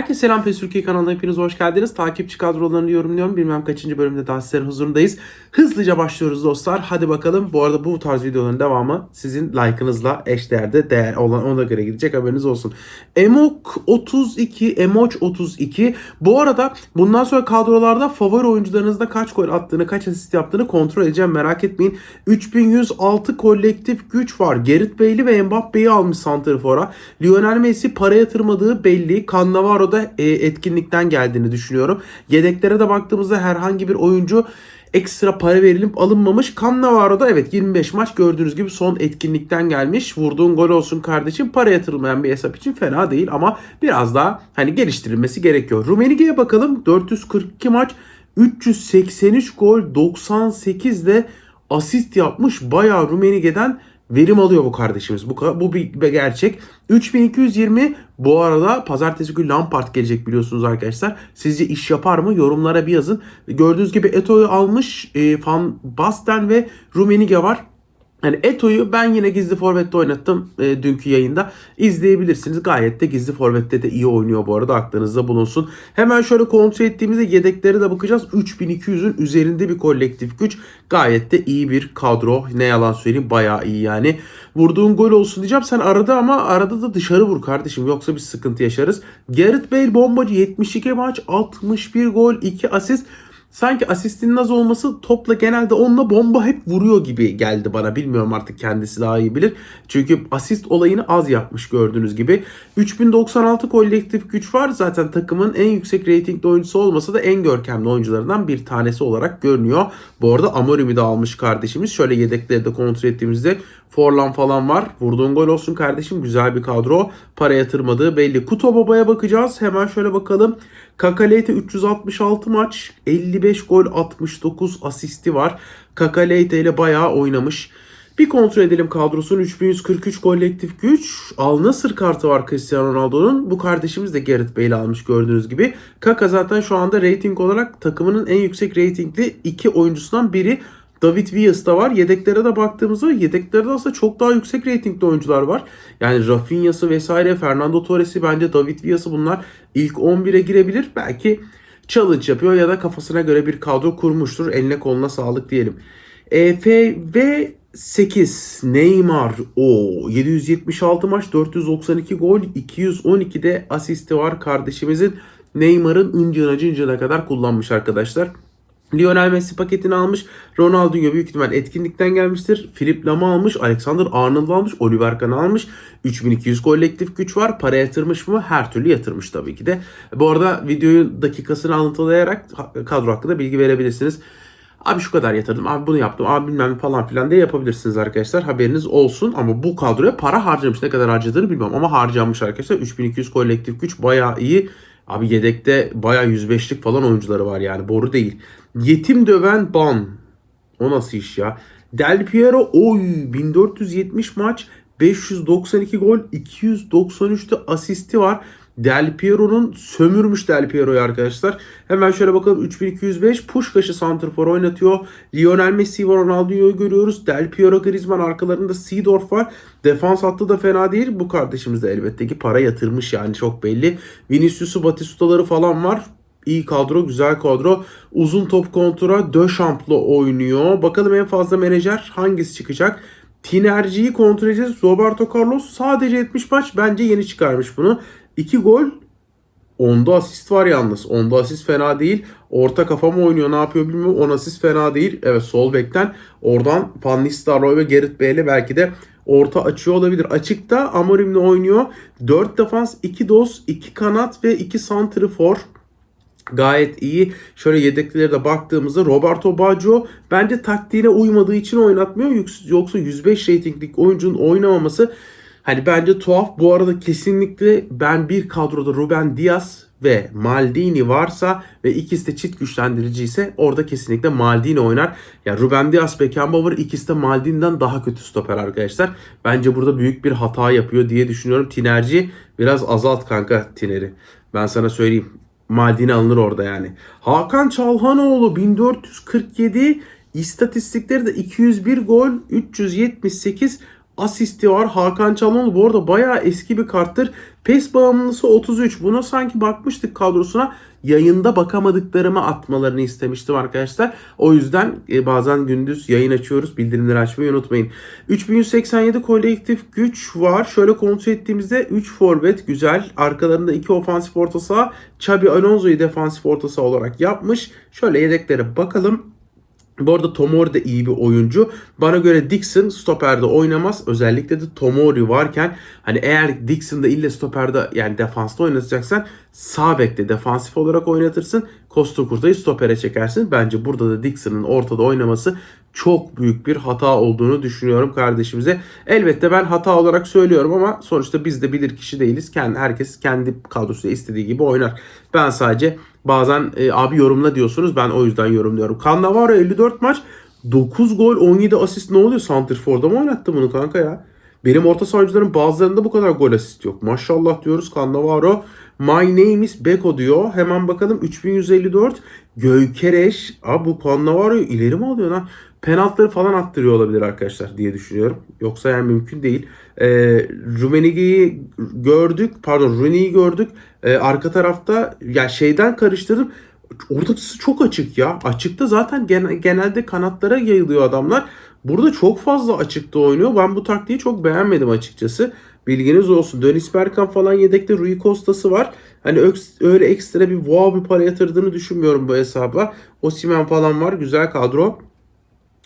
Herkese selam PES Türkiye kanalına hepiniz hoş geldiniz. Takipçi kadrolarını yorumluyorum. Bilmem kaçıncı bölümde daha sizlerin huzurundayız. Hızlıca başlıyoruz dostlar. Hadi bakalım. Bu arada bu tarz videoların devamı sizin like'ınızla eşdeğerde değer olan ona göre gidecek haberiniz olsun. Emok 32, Emoç 32. Bu arada bundan sonra kadrolarda favori oyuncularınızda kaç gol attığını, kaç asist yaptığını kontrol edeceğim. Merak etmeyin. 3106 kolektif güç var. Gerrit Bale'i ve Mbappe'yi almış Santrfor'a. Lionel Messi para yatırmadığı belli. Cannavaro'da e, etkinlikten geldiğini düşünüyorum. Yedeklere de baktığımızda herhangi bir oyuncu ekstra para verilip alınmamış. Cannavaro'da evet 25 maç gördüğünüz gibi son etkinlikten gelmiş. Vurduğun gol olsun kardeşim. Para yatırılmayan bir hesap için fena değil ama biraz daha hani geliştirilmesi gerekiyor. Rumenige'ye bakalım. 442 maç 383 gol 98 de asist yapmış. Bayağı Rumenige'den verim alıyor bu kardeşimiz. Bu, bu bir, gerçek. 3220 bu arada pazartesi günü Lampard gelecek biliyorsunuz arkadaşlar. Sizce iş yapar mı? Yorumlara bir yazın. Gördüğünüz gibi Eto'yu almış. E, Van Basten ve Rummenigge var. Yani Eto'yu ben yine gizli forvette oynattım e, dünkü yayında. İzleyebilirsiniz. Gayet de gizli forvette de iyi oynuyor bu arada aklınızda bulunsun. Hemen şöyle kontrol ettiğimizde yedekleri de bakacağız. 3200'ün üzerinde bir kolektif güç. Gayet de iyi bir kadro. Ne yalan söyleyeyim bayağı iyi yani. Vurduğun gol olsun diyeceğim. Sen arada ama arada da dışarı vur kardeşim. Yoksa bir sıkıntı yaşarız. Gareth Bale bombacı 72 maç 61 gol 2 asist. Sanki asistinin az olması topla genelde onunla bomba hep vuruyor gibi geldi bana. Bilmiyorum artık kendisi daha iyi bilir. Çünkü asist olayını az yapmış gördüğünüz gibi. 3096 kolektif güç var. Zaten takımın en yüksek reytingli oyuncusu olmasa da en görkemli oyuncularından bir tanesi olarak görünüyor. Bu arada Amorim'i de almış kardeşimiz. Şöyle yedekleri de kontrol ettiğimizde Forlan falan var. Vurduğun gol olsun kardeşim. Güzel bir kadro. Para yatırmadığı belli. Kuto Baba'ya bakacağız. Hemen şöyle bakalım. Kakalete 366 maç. 55 gol 69 asisti var. Kakalete ile bayağı oynamış. Bir kontrol edelim kadrosunu. 3143 kolektif güç. Al Nasır kartı var Cristiano Ronaldo'nun. Bu kardeşimiz de Gareth Bale almış gördüğünüz gibi. Kaka zaten şu anda rating olarak takımının en yüksek ratingli iki oyuncusundan biri. David Villas da var. Yedeklere de baktığımızda yedeklerde aslında çok daha yüksek reytingli oyuncular var. Yani Rafinha'sı vesaire, Fernando Torres'i bence David Villas'ı bunlar ilk 11'e girebilir. Belki challenge yapıyor ya da kafasına göre bir kadro kurmuştur. Eline koluna sağlık diyelim. EFV 8 Neymar o 776 maç 492 gol 212 de asisti var kardeşimizin Neymar'ın incına cincına kadar kullanmış arkadaşlar. Lionel Messi paketini almış. Ronaldinho büyük ihtimal etkinlikten gelmiştir. Philip Lam'ı almış. Alexander Arnold almış. Oliver Kahn'ı almış. 3200 kolektif güç var. Para yatırmış mı? Her türlü yatırmış tabii ki de. Bu arada videoyu dakikasını alıntılayarak kadro hakkında bilgi verebilirsiniz. Abi şu kadar yatırdım. Abi bunu yaptım. Abi bilmem falan filan diye yapabilirsiniz arkadaşlar. Haberiniz olsun. Ama bu kadroya para harcamış. Ne kadar harcadığını bilmem ama harcanmış arkadaşlar. 3200 kolektif güç bayağı iyi. Abi yedekte bayağı 105'lik falan oyuncuları var yani. Boru değil. Yetim döven ban. O nasıl iş ya? Del Piero oy 1470 maç 592 gol 293'te asisti var. Del Piero'nun sömürmüş Del Piero'yu arkadaşlar. Hemen şöyle bakalım 3205 Puşkaş'ı Santrfor oynatıyor. Lionel Messi var Ronaldinho'yu görüyoruz. Del Piero Griezmann arkalarında Seedorf var. Defans hattı da fena değil. Bu kardeşimiz de elbette ki para yatırmış yani çok belli. Vinicius'u Batista'ları falan var. İyi kadro, güzel kadro. Uzun top kontura Döchamp'la oynuyor. Bakalım en fazla menajer hangisi çıkacak? Tinerci'yi kontrol edeceğiz. Roberto Carlos sadece 70 maç. Bence yeni çıkarmış bunu. 2 gol. Onda asist var yalnız. Onda asist fena değil. Orta kafa mı oynuyor ne yapıyor bilmiyorum. 10 asist fena değil. Evet sol bekten oradan Van Nistelrooy ve Gerrit Bale'e belki de orta açıyor olabilir. Açıkta Amorim'le oynuyor. 4 defans, 2 dos, 2 kanat ve 2 santrifor gayet iyi. Şöyle yedeklilere de baktığımızda Roberto Baggio bence taktiğine uymadığı için oynatmıyor. Yoksa 105 reytinglik oyuncunun oynamaması hani bence tuhaf. Bu arada kesinlikle ben bir kadroda Ruben Diaz ve Maldini varsa ve ikisi de çift güçlendirici ise orada kesinlikle Maldini oynar. Ya yani Ruben Diaz, Beckenbauer ikisi de Maldini'den daha kötü stoper arkadaşlar. Bence burada büyük bir hata yapıyor diye düşünüyorum. Tinerci biraz azalt kanka Tiner'i. Ben sana söyleyeyim. Maldini alınır orada yani. Hakan Çalhanoğlu 1447 istatistikleri de 201 gol 378 asisti var. Hakan Çalhanoğlu bu arada bayağı eski bir karttır. PES bağımlısı 33. Buna sanki bakmıştık kadrosuna. Yayında bakamadıklarımı atmalarını istemiştim arkadaşlar. O yüzden e, bazen gündüz yayın açıyoruz. Bildirimleri açmayı unutmayın. 3187 kolektif güç var. Şöyle kontrol ettiğimizde 3 forvet güzel. Arkalarında 2 ofansif orta saha. Xabi Alonso'yu defansif orta saha olarak yapmış. Şöyle yedeklere bakalım. Bu arada Tomori de iyi bir oyuncu. Bana göre Dixon stoperde oynamaz. Özellikle de Tomori varken hani eğer Dixon'da ille stoperde yani defansta oynatacaksan sağ bekte defansif olarak oynatırsın. Costa Curta'yı stopere çekersin. Bence burada da Dixon'ın ortada oynaması çok büyük bir hata olduğunu düşünüyorum kardeşimize. Elbette ben hata olarak söylüyorum ama sonuçta biz de bilir kişi değiliz. Kendi, herkes kendi kadrosuyla istediği gibi oynar. Ben sadece bazen e, abi yorumla diyorsunuz. Ben o yüzden yorumluyorum. Cannavaro 54 maç 9 gol 17 asist ne oluyor? Santrfor'da mı oynattı bunu kanka ya? Benim orta sahancıların bazılarında bu kadar gol asist yok. Maşallah diyoruz Cannavaro. My name is Beko diyor. Hemen bakalım 3154. Göykereş. Abi bu Cannavaro'yu ileri mi alıyor lan? Penaltıları falan attırıyor olabilir arkadaşlar diye düşünüyorum. Yoksa yani mümkün değil. Ee, Rummenigge'yi gördük. Pardon Rooney'i gördük. Ee, arka tarafta ya şeyden karıştırdım. Ortası çok açık ya. Açıkta zaten gen- genelde kanatlara yayılıyor adamlar. Burada çok fazla açıkta oynuyor. Ben bu taktiği çok beğenmedim açıkçası. Bilginiz olsun. Dönis Berkan falan yedekte Rui Costa'sı var. Hani öyle ekstra bir wow bir para yatırdığını düşünmüyorum bu hesaba. Osimhen falan var. Güzel kadro.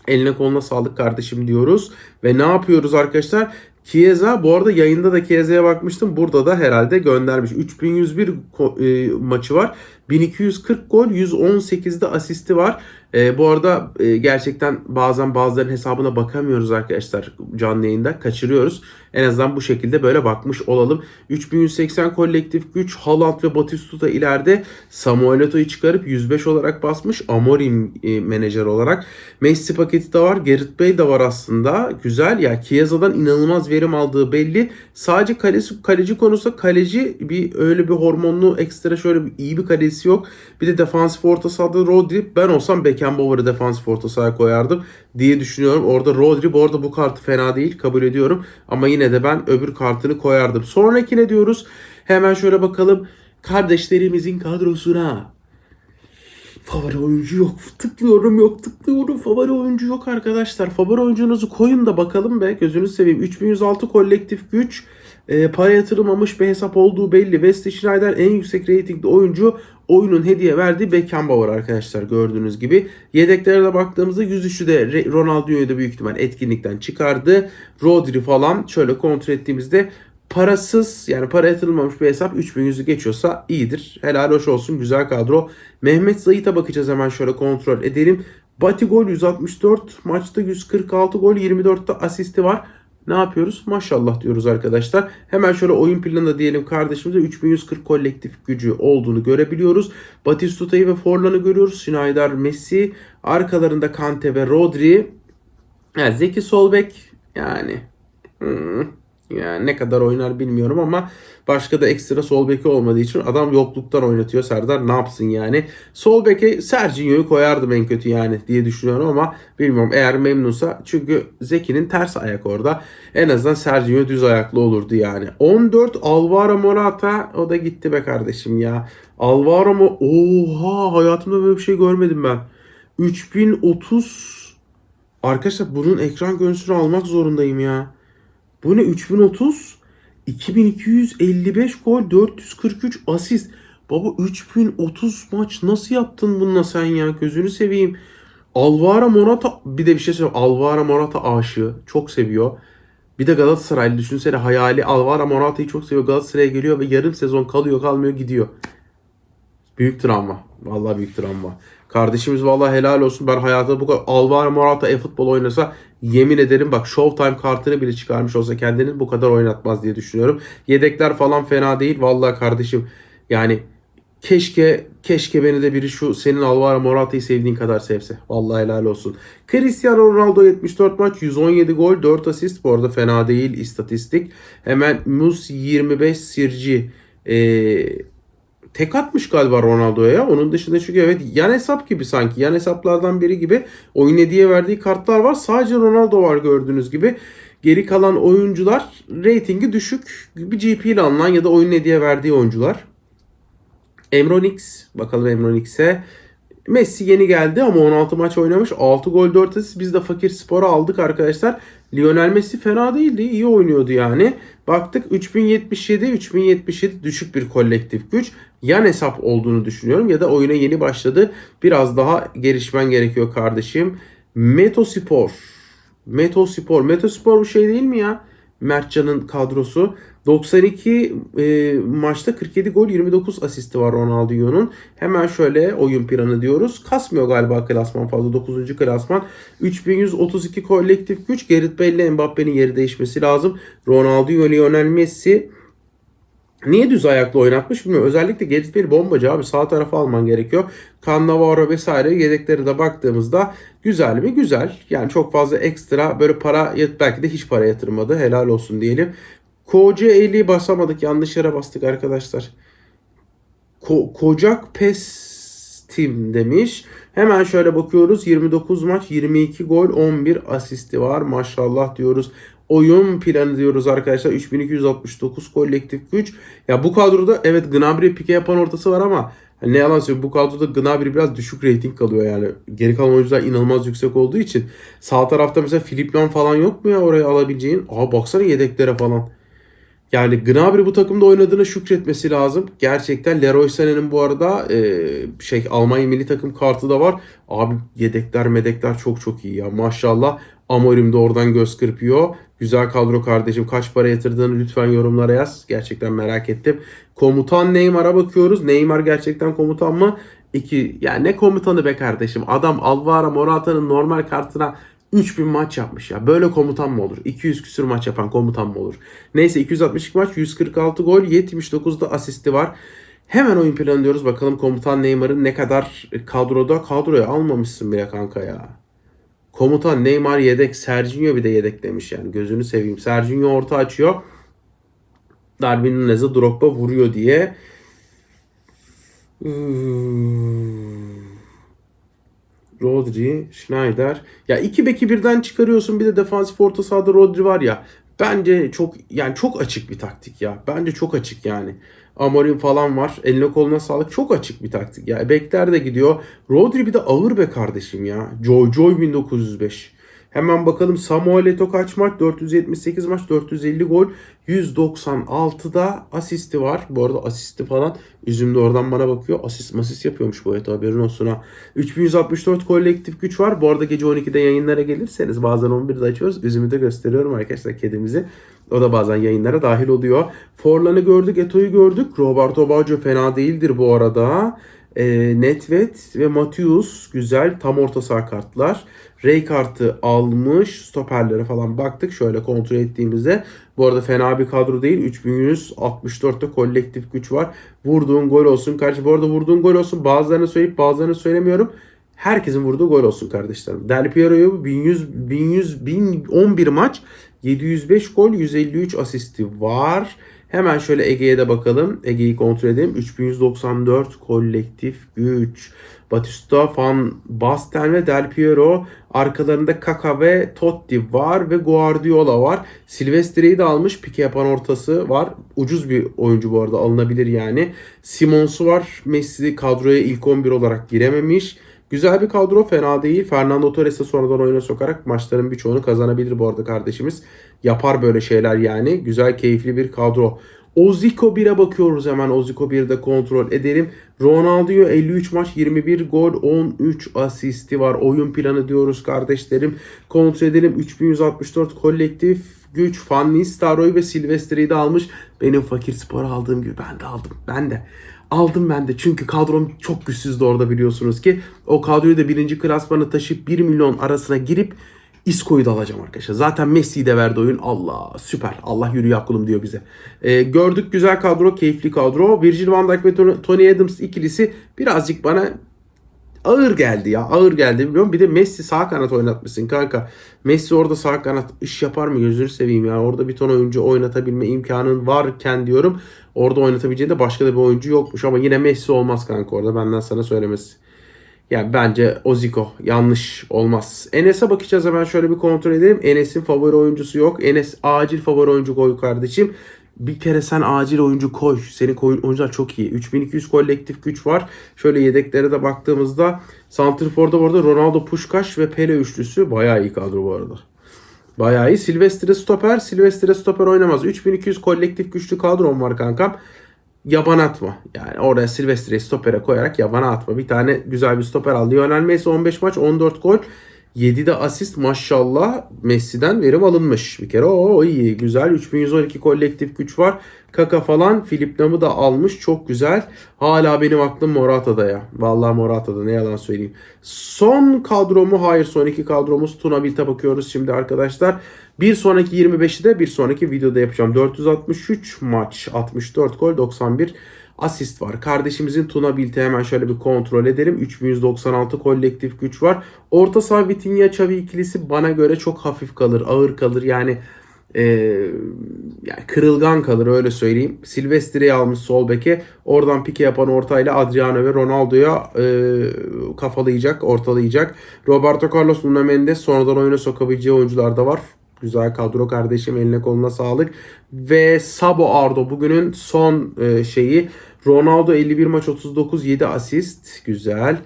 Eline koluna sağlık kardeşim diyoruz. Ve ne yapıyoruz arkadaşlar? Chiesa bu arada yayında da Chiesa'ya bakmıştım. Burada da herhalde göndermiş. 3101 ko- e, maçı var. 1240 gol, 118'de asisti var. E, bu arada e, gerçekten bazen bazılarının hesabına bakamıyoruz arkadaşlar canlı yayında. Kaçırıyoruz. En azından bu şekilde böyle bakmış olalım. 3180 kolektif güç. Haaland ve Batistuta ileride. Samuel Eto'yu çıkarıp 105 olarak basmış. Amorim e, menajer olarak. Messi paketi de var. Gerrit Bey de var aslında. Güzel. Ya Chiesa'dan inanılmaz verim aldığı belli. Sadece kalesi, kaleci konusunda kaleci bir öyle bir hormonlu ekstra şöyle bir, iyi bir kalesi yok. Bir de defansif orta sahada Rodri. Ben olsam Beckenbauer'ı defansif orta sahaya koyardım diye düşünüyorum. Orada Rodri bu arada bu kartı fena değil kabul ediyorum. Ama yine de ben öbür kartını koyardım. Sonraki ne diyoruz? Hemen şöyle bakalım. Kardeşlerimizin kadrosuna. Favori oyuncu yok. Tıklıyorum yok tıklıyorum. Favori oyuncu yok arkadaşlar. Favori oyuncunuzu koyun da bakalım be. Gözünü seveyim. 3106 kolektif güç. E, para yatırılmamış bir hesap olduğu belli. Wesley Schneider en yüksek reytingli oyuncu. Oyunun hediye verdiği Beckenbauer arkadaşlar gördüğünüz gibi. Yedeklere de baktığımızda 103'ü de Ronaldinho'yu da büyük ihtimal etkinlikten çıkardı. Rodri falan şöyle kontrol ettiğimizde parasız yani para yatırılmamış bir hesap 3100'ü geçiyorsa iyidir. Helal hoş olsun güzel kadro. Mehmet Zayit'e bakacağız hemen şöyle kontrol edelim. Batigol 164 maçta 146 gol 24'te asisti var. Ne yapıyoruz? Maşallah diyoruz arkadaşlar. Hemen şöyle oyun planında diyelim kardeşimize 3140 kolektif gücü olduğunu görebiliyoruz. Batistuta'yı ve Forlan'ı görüyoruz. Schneider, Messi. Arkalarında Kante ve Rodri. Yani Zeki Solbek yani hmm, yani ne kadar oynar bilmiyorum ama başka da ekstra sol beki olmadığı için adam yokluktan oynatıyor Serdar ne yapsın yani. Sol beke Sergio'yu koyardım en kötü yani diye düşünüyorum ama bilmiyorum eğer memnunsa çünkü Zeki'nin ters ayak orada. En azından Sergio düz ayaklı olurdu yani. 14 Alvaro Morata o da gitti be kardeşim ya. Alvaro mu? Oha hayatımda böyle bir şey görmedim ben. 3030 Arkadaşlar bunun ekran görüntüsünü almak zorundayım ya. Bu ne 3030? 2255 gol 443 asist. Baba 3030 maç nasıl yaptın bununla sen ya? Gözünü seveyim. Alvaro Morata bir de bir şey söyleyeyim. Alvaro Morata aşığı. Çok seviyor. Bir de Galatasaraylı düşünsene hayali Alvaro Morata'yı çok seviyor. Galatasaray'a geliyor ve yarım sezon kalıyor kalmıyor gidiyor. Büyük travma. Vallahi büyük travma. Kardeşimiz vallahi helal olsun. Ben hayatımda bu kadar Alvaro Morata e-futbol oynasa yemin ederim bak Showtime kartını bile çıkarmış olsa kendini bu kadar oynatmaz diye düşünüyorum. Yedekler falan fena değil. Vallahi kardeşim yani keşke keşke beni de biri şu senin Alvaro Morata'yı sevdiğin kadar sevse. Vallahi helal olsun. Cristiano Ronaldo 74 maç 117 gol 4 asist. Bu arada fena değil istatistik. Hemen Mus 25 Sirci eee tek atmış galiba Ronaldo'ya ya. Onun dışında çünkü evet yan hesap gibi sanki. Yan hesaplardan biri gibi oyun hediye verdiği kartlar var. Sadece Ronaldo var gördüğünüz gibi. Geri kalan oyuncular reytingi düşük bir GP ile alınan ya da oyun hediye verdiği oyuncular. Emronix. Bakalım Emronix'e. Messi yeni geldi ama 16 maç oynamış. 6 gol 4 asist. Biz de fakir spora aldık arkadaşlar. Lionel Messi fena değildi. iyi oynuyordu yani. Baktık 3077 3077 düşük bir kolektif güç. Yan hesap olduğunu düşünüyorum ya da oyuna yeni başladı. Biraz daha gelişmen gerekiyor kardeşim. Metospor. Metospor. Metospor bu şey değil mi ya? Mertcan'ın kadrosu. 92 e, maçta 47 gol 29 asisti var Ronaldinho'nun. Hemen şöyle oyun planı diyoruz. Kasmıyor galiba klasman fazla 9. klasman. 3132 kolektif güç. Gerrit Bale ile Mbappe'nin yeri değişmesi lazım. Ronaldinho, Lionel Messi Niye düz ayaklı oynatmış bilmiyorum. Özellikle Gerrit Bale bombacı abi. Sağ tarafa alman gerekiyor. Cannavaro vesaire yedekleri de baktığımızda güzel mi? Güzel. Yani çok fazla ekstra böyle para belki de hiç para yatırmadı. Helal olsun diyelim. Koca 50'yi basamadık. Yanlış yere bastık arkadaşlar. Ko Kocak Pes Team demiş. Hemen şöyle bakıyoruz. 29 maç, 22 gol, 11 asisti var. Maşallah diyoruz. Oyun planı diyoruz arkadaşlar. 3269 kolektif güç. Ya bu kadroda evet Gnabry pike yapan ortası var ama ne yalan söyleyeyim bu kadroda Gnabry biraz düşük reyting kalıyor yani. Geri kalan oyuncular inanılmaz yüksek olduğu için. Sağ tarafta mesela Filip Lam falan yok mu ya oraya alabileceğin? Aa baksana yedeklere falan. Yani Gnabry bu takımda oynadığına şükretmesi lazım. Gerçekten Leroy Sané'nin bu arada e, şey Almanya milli takım kartı da var. Abi yedekler medekler çok çok iyi ya maşallah. Amorim de oradan göz kırpıyor. Güzel kadro kardeşim. Kaç para yatırdığını lütfen yorumlara yaz. Gerçekten merak ettim. Komutan Neymar'a bakıyoruz. Neymar gerçekten komutan mı? İki, yani ne komutanı be kardeşim. Adam Alvaro Morata'nın normal kartına 3000 maç yapmış ya. Böyle komutan mı olur? 200 küsür maç yapan komutan mı olur? Neyse 262 maç 146 gol 79'da asisti var. Hemen oyun planı diyoruz. Bakalım komutan Neymar'ın ne kadar kadroda kadroya almamışsın bile kanka ya. Komutan Neymar yedek. Serginho bir de yedek demiş yani. Gözünü seveyim. Serginho orta açıyor. Darwin Nunez'e Drogba vuruyor diye. Rodri, Schneider. Ya iki beki birden çıkarıyorsun. Bir de defansif orta sahada Rodri var ya. Bence çok yani çok açık bir taktik ya. Bence çok açık yani. Amorim falan var. Eline koluna sağlık. Çok açık bir taktik ya. Bekler de gidiyor. Rodri bir de ağır be kardeşim ya. Joy Joy 1905. Hemen bakalım Samuel Eto'o kaç maç? 478 maç, 450 gol, 196'da asisti var. Bu arada asisti falan. Üzüm de oradan bana bakıyor. Asist masist yapıyormuş bu Eto'o haberin olsun ha. 3164 kolektif güç var. Bu arada gece 12'de yayınlara gelirseniz bazen 11'de açıyoruz. Üzümü de gösteriyorum arkadaşlar kedimizi. O da bazen yayınlara dahil oluyor. Forlan'ı gördük, Eto'yu gördük. Roberto Baggio fena değildir bu arada. E, Netvet ve Matius güzel tam orta saha kartlar. Ray kartı almış. Stoperlere falan baktık. Şöyle kontrol ettiğimizde. Bu arada fena bir kadro değil. 3164'te kolektif güç var. Vurduğun gol olsun. Karşı bu arada vurduğun gol olsun. Bazılarını söyleyip bazılarını söylemiyorum. Herkesin vurduğu gol olsun kardeşlerim. Del Piero'yu 1100, 1100, 1011 maç 705 gol 153 asisti var. Hemen şöyle Ege'ye de bakalım. Ege'yi kontrol edelim. 3194 kolektif güç. Batista, Van Basten ve Del Piero. Arkalarında Kaka ve Totti var ve Guardiola var. Silvestri'yi de almış. Pike yapan ortası var. Ucuz bir oyuncu bu arada alınabilir yani. Simons'u var. Messi kadroya ilk 11 olarak girememiş. Güzel bir kadro fena değil. Fernando Torres'i sonradan oyuna sokarak maçların birçoğunu kazanabilir bu arada kardeşimiz. Yapar böyle şeyler yani. Güzel keyifli bir kadro. Oziko 1'e bakıyoruz hemen. Oziko 1'de kontrol edelim. Ronaldinho 53 maç 21 gol 13 asisti var. Oyun planı diyoruz kardeşlerim. Kontrol edelim. 3164 kolektif güç. Van Nistelrooy ve Silvestri'yi de almış. Benim fakir spor aldığım gibi ben de aldım. Ben de. Aldım ben de çünkü kadrom çok güçsüzdü orada biliyorsunuz ki. O kadroyu da birinci klasmana taşıyıp 1 milyon arasına girip Isco'yu da alacağım arkadaşlar. Zaten Messi'yi de verdi oyun. Allah süper. Allah yürü yakulum diyor bize. Ee, gördük güzel kadro, keyifli kadro. Virgil van Dijk ve Tony Adams ikilisi birazcık bana ağır geldi ya. Ağır geldi biliyorum. Bir de Messi sağ kanat oynatmışsın kanka. Messi orada sağ kanat iş yapar mı gözünü seveyim ya. Orada bir ton oyuncu oynatabilme imkanın varken diyorum. Orada oynatabileceğinde başka da bir oyuncu yokmuş ama yine Messi olmaz kanka orada benden sana söylemesi. Yani bence Oziko yanlış olmaz. Enes'e bakacağız hemen şöyle bir kontrol edelim. Enes'in favori oyuncusu yok. Enes acil favori oyuncu koy kardeşim. Bir kere sen acil oyuncu koy. Senin oyuncular çok iyi. 3200 kolektif güç var. Şöyle yedeklere de baktığımızda Santrfor'da bu arada Ronaldo Puşkaş ve Pele üçlüsü bayağı iyi kadro bu arada. Bayağı iyi. Silvestre stoper. Silvestre stoper oynamaz. 3200 kolektif güçlü kadrom var kankam. Yaban atma. Yani oraya Silvestre'yi stopere koyarak yabana atma. Bir tane güzel bir stoper al. Lionel Messi 15 maç 14 gol. 7 de asist maşallah Messi'den verim alınmış. Bir kere o iyi güzel. 3112 kolektif güç var. Kaka falan Filip Lam'ı da almış. Çok güzel. Hala benim aklım Morata'da ya. Vallahi Morata'da ne yalan söyleyeyim. Son kadromu hayır son iki kadromuz Tuna Bilt'e bakıyoruz şimdi arkadaşlar. Bir sonraki 25'i de bir sonraki videoda yapacağım. 463 maç 64 gol 91 asist var. Kardeşimizin Tuna Bilt'i hemen şöyle bir kontrol edelim. 3196 kolektif güç var. Orta saha Vitinha Xavi ikilisi bana göre çok hafif kalır, ağır kalır. Yani e, yani kırılgan kalır öyle söyleyeyim. Silvestre'yi almış sol beke. Oradan pike yapan ortayla Adriano ve Ronaldo'ya e, kafalayacak, ortalayacak. Roberto Carlos Nuno Mendes sonradan oyuna sokabileceği oyuncular da var. Güzel kadro kardeşim eline koluna sağlık. Ve Sabo Ardo bugünün son e, şeyi. Ronaldo 51 maç 39 7 asist. Güzel.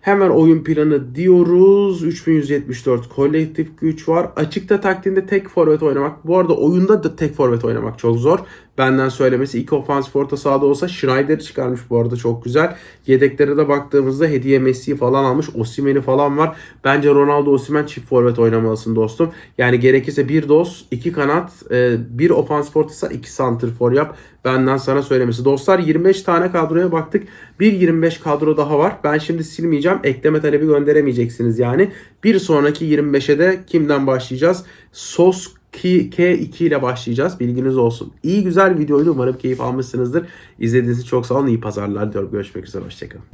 Hemen oyun planı diyoruz. 3174 kolektif güç var. Açıkta taktiğinde tek forvet oynamak. Bu arada oyunda da tek forvet oynamak çok zor. Benden söylemesi iki ofansif orta sahada olsa Schneider'i çıkarmış bu arada çok güzel. Yedeklere de baktığımızda hediye Messi'yi falan almış. Osimhen'i falan var. Bence Ronaldo Osimhen çift forvet oynamalısın dostum. Yani gerekirse bir dos, iki kanat, e, bir ofansif ortasa iki santrfor yap. Benden sana söylemesi. Dostlar 25 tane kadroya baktık. Bir 25 kadro daha var. Ben şimdi silmeyeceğim. Ekleme talebi gönderemeyeceksiniz yani. Bir sonraki 25'e de kimden başlayacağız? Sos K2 ile başlayacağız. Bilginiz olsun. İyi güzel videoydu. Umarım keyif almışsınızdır. İzlediğiniz için çok sağ olun. İyi pazarlar diliyorum. Görüşmek üzere. Hoşçakalın.